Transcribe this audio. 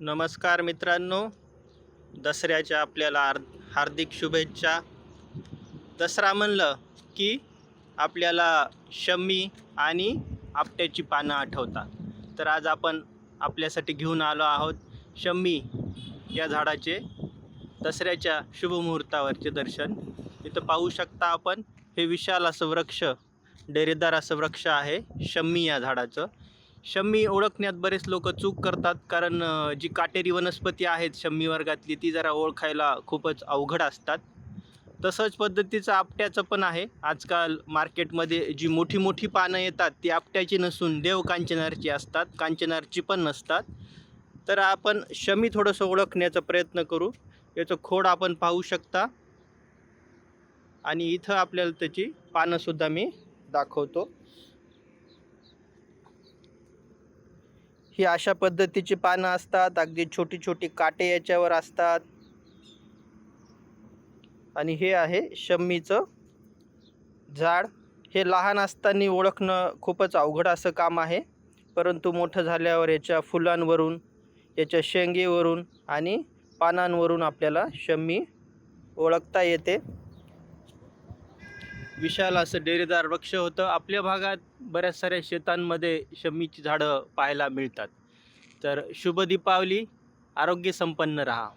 नमस्कार मित्रांनो. दसऱ्याच्या आपल्याला हार हार्दिक शुभेच्छा. दसरा म्हणलं की आपल्याला शम्मी आणि आपट्याची पानं आठवतात. तर आज आपण आपल्यासाठी घेऊन आलो आहोत शम्मी या झाडाचे दसऱ्याच्या शुभमुहूर्तावरचे दर्शन. इथं पाहू शकता आपण हे विशाल असं वृक्ष डेरेदार असं वृक्ष आहे शम्मी या झाडाचं. शम्मी ओळखण्यात बरेच लोक चूक करतात कारण जी काटेरी वनस्पती आहेत शम्मी वर्गातली ती जरा ओळखायला खूपच अवघड असतात. तसंच पद्धतीचं आपट्याचं पण आहे. आजकाल मार्केटमध्ये जी मोठी मोठी पानं येतात ती आपट्याची नसून देव कांचनारची असतात कांचनारची पण नसतात. तर आपण शमी थोडंसं ओळखण्याचा प्रयत्न करू. याचं खोड आपण पाहू शकता. आणि इथं आपल्याला त्याची पानंसुद्धा मी दाखवतो. ही अशा पद्धतीची पानं असतात. अगदी छोटी छोटी काटे याच्यावर असतात. आणि हे आहे शम्मीचं झाड. हे लहान असताना ओळखणं खूपच अवघड असं काम आहे. परंतु मोठं झाल्यावर याच्या फुलांवरून याच्या शेंगेवरून आणि पानांवरून आपल्याला शम्मी ओळखता येते. विशाल असं डेरेदार वृक्ष होतं. आपल्या भागात बऱ्याच साऱ्या शेतांमध्ये शमीची झाडं पाहायला मिळतात. तर शुभ दीपावली आरोग्य संपन्न रहा.